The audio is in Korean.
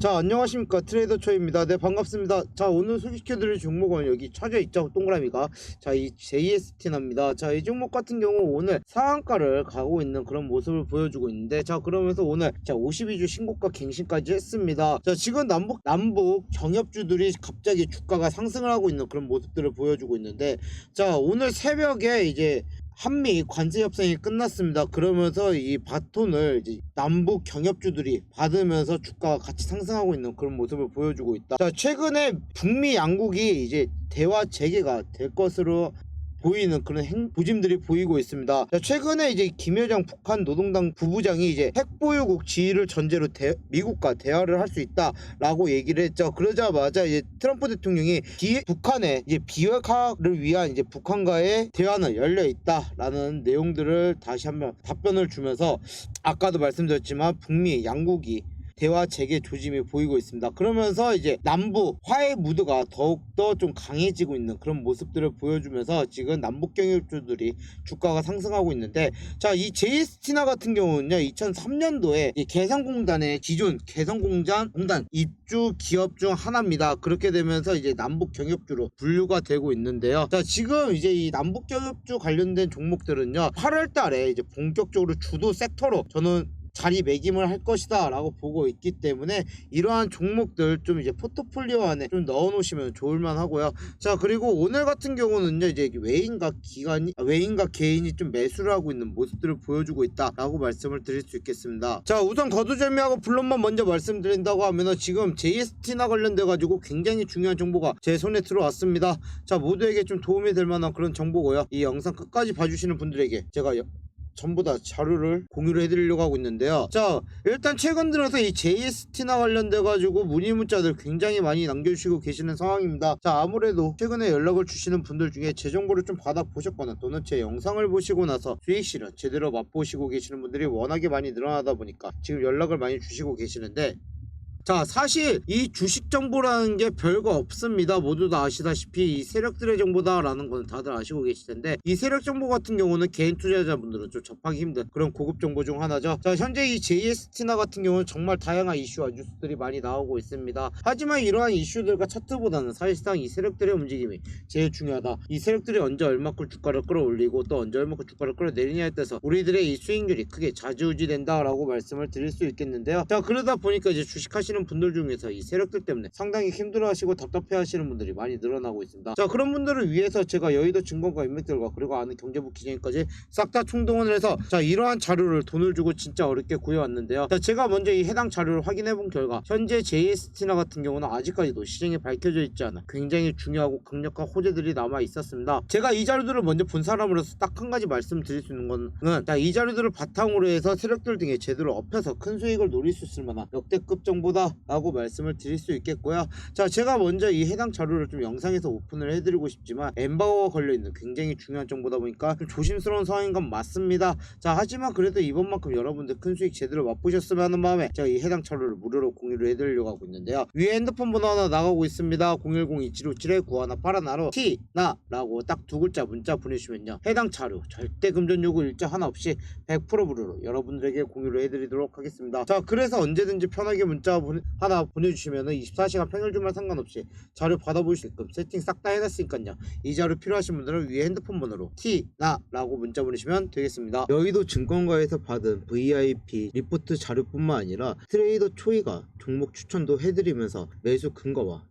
자 안녕하십니까. 트레이더 초입니다. 네 반갑습니다. 자 오늘 소개시켜드릴 종목은 여기 쳐져 있죠? 동그라미가. 자 이 JST납니다. 자 이 종목 같은 경우 오늘 상한가를 가고 있는 그런 모습을 보여주고 있는데 자 그러면서 오늘 자 52주 신고가 갱신까지 했습니다. 자 지금 남북 남북 정협주들이 갑자기 주가가 상승을 하고 있는 그런 모습들을 보여주고 있는데 자 오늘 새벽에 이제 한미 관세 협상이 끝났습니다. 그러면서 이 바톤을 이제 남북 경협주들이 받으면서 주가가 같이 상승하고 있는 그런 모습을 보여주고 있다. 자, 최근에 북미 양국이 이제 대화 재개가 될 것으로 보이는 그런 행, 부짐들이 보이고 있습니다. 자, 최근에 이제 김여정 북한 노동당 부부장이 이제 핵보유국 지위를 전제로 대- 미국과 대화를 할 수 있다라고 얘기를 했죠. 그러자마자 이제 트럼프 대통령이 비- 북한의 이제 비핵화를 위한 이제 북한과의 대화는 열려 있다라는 내용들을 다시 한번 답변을 주면서 아까도 말씀드렸지만 북미 양국이 대화 재개 조짐이 보이고 있습니다. 그러면서 이제 남북 화해 무드가 더욱더 좀 강해지고 있는 그런 모습들을 보여주면서 지금 남북 경협주들이 주가가 상승하고 있는데 자이 JS티나 같은 경우는요 2003년도에 이 개성공단의 기존 개성공단 공단 입주 기업 중 하나입니다. 그렇게 되면서 이제 남북 경협주로 분류가 되고 있는데요. 자 지금 이제 이 남북 경협주 관련된 종목들은요 8월 달에 이제 본격적으로 주도 섹터로 저는 자리매김을 할 것이다 라고 보고 있기 때문에 이러한 종목들 좀 이제 포트폴리오 안에 좀 넣어 놓으시면 좋을만 하고요. 자 그리고 오늘 같은 경우는요 이제 외인과 기관이 아, 외인과 개인이 좀 매수를 하고 있는 모습들을 보여주고 있다 라고 말씀을 드릴 수 있겠습니다. 자 우선 거두절미하고 블론만 먼저 말씀드린다고 하면은 지금 JST나 관련돼 가지고 굉장히 중요한 정보가 제 손에 들어왔습니다. 자 모두에게 좀 도움이 될 만한 그런 정보고요. 이 영상 끝까지 봐주시는 분들에게 제가 여- 전부 다 자료를 공유를 해드리려고 하고 있는데요. 자, 일단 최근 들어서 이 JST나 관련돼가지고 문의 문자들 굉장히 많이 남겨주시고 계시는 상황입니다. 자, 아무래도 최근에 연락을 주시는 분들 중에 제 정보를 좀 받아보셨거나 또는 제 영상을 보시고 나서 수익 실현 제대로 맛보시고 계시는 분들이 워낙에 많이 늘어나다 보니까 지금 연락을 많이 주시고 계시는데 자 사실 이 주식 정보라는 게 별거 없습니다. 모두 다 아시다시피 이 세력들의 정보다라는 건 다들 아시고 계실 텐데 이 세력 정보 같은 경우는 개인 투자자분들은 좀 접하기 힘든 그런 고급 정보 중 하나죠. 자 현재 이 JST나 같은 경우는 정말 다양한 이슈와 뉴스들이 많이 나오고 있습니다. 하지만 이러한 이슈들과 차트보다는 사실상 이 세력들의 움직임이 제일 중요하다. 이 세력들이 언제 얼마큼 주가를 끌어올리고 또 언제 얼마큼 주가를 끌어내리냐에 따라서 우리들의 이 수익률이 크게 좌지우지된다라고 말씀을 드릴 수 있겠는데요. 자 그러다 보니까 이제 주식하시는 분들 중에서 이 세력들 때문에 상당히 힘들어하시고 답답해하시는 분들이 많이 늘어나고 있습니다. 자 그런 분들을 위해서 제가 여의도 증권가 인맥들과 그리고 아는 경제부 기자님까지 싹 다 총동원을 해서 자 이러한 자료를 돈을 주고 진짜 어렵게 구해왔는데요. 자 제가 먼저 이 해당 자료를 확인해 본 결과 현재 JST나 같은 경우는 아직까지도 시장에 밝혀져 있지 않아 굉장히 중요하고 강력한 호재들이 남아 있었습니다. 제가 이 자료들을 먼저 본 사람으로서 딱 한 가지 말씀드릴 수 있는 거는 자, 이 자료들을 바탕으로 해서 세력들 등에 제대로 업혀서 큰 수익을 노릴 수 있을 만한 역대급 정보다 라고 말씀을 드릴 수 있겠고요. 자 제가 먼저 이 해당 자료를 좀 영상에서 오픈을 해드리고 싶지만 엠바고가 걸려있는 굉장히 중요한 정보다 보니까 좀 조심스러운 상황인 건 맞습니다. 자 하지만 그래도 이번만큼 여러분들 큰 수익 제대로 맛보셨으면 하는 마음에 제가 이 해당 자료를 무료로 공유를 해드리려고 하고 있는데요. 위에 핸드폰 번호 하나 나가고 있습니다. 010-2757-9181로 T 나 라고 딱 두 글자 문자 보내주시면요. 해당 자료 절대 금전 요구 일자 하나 없이 100% 무료로 여러분들에게 공유를 해드리도록 하겠습니다. 자 그래서 언제든지 편하게 문자 보내- 하나 보내주시면은 24시간 평일 주말 상관없이 자료 받아보실 수 있게끔 세팅 싹 다 해놨으니까요. 이 자료 필요하신 분들은 위에 핸드폰 번호로 T 나 라고 문자 보내시면 되겠습니다. 여의도 증권가에서 받은 VIP 리포트 자료뿐만 아니라 트레이더 초이가 종목 추천도 해드리면서 매수 근거와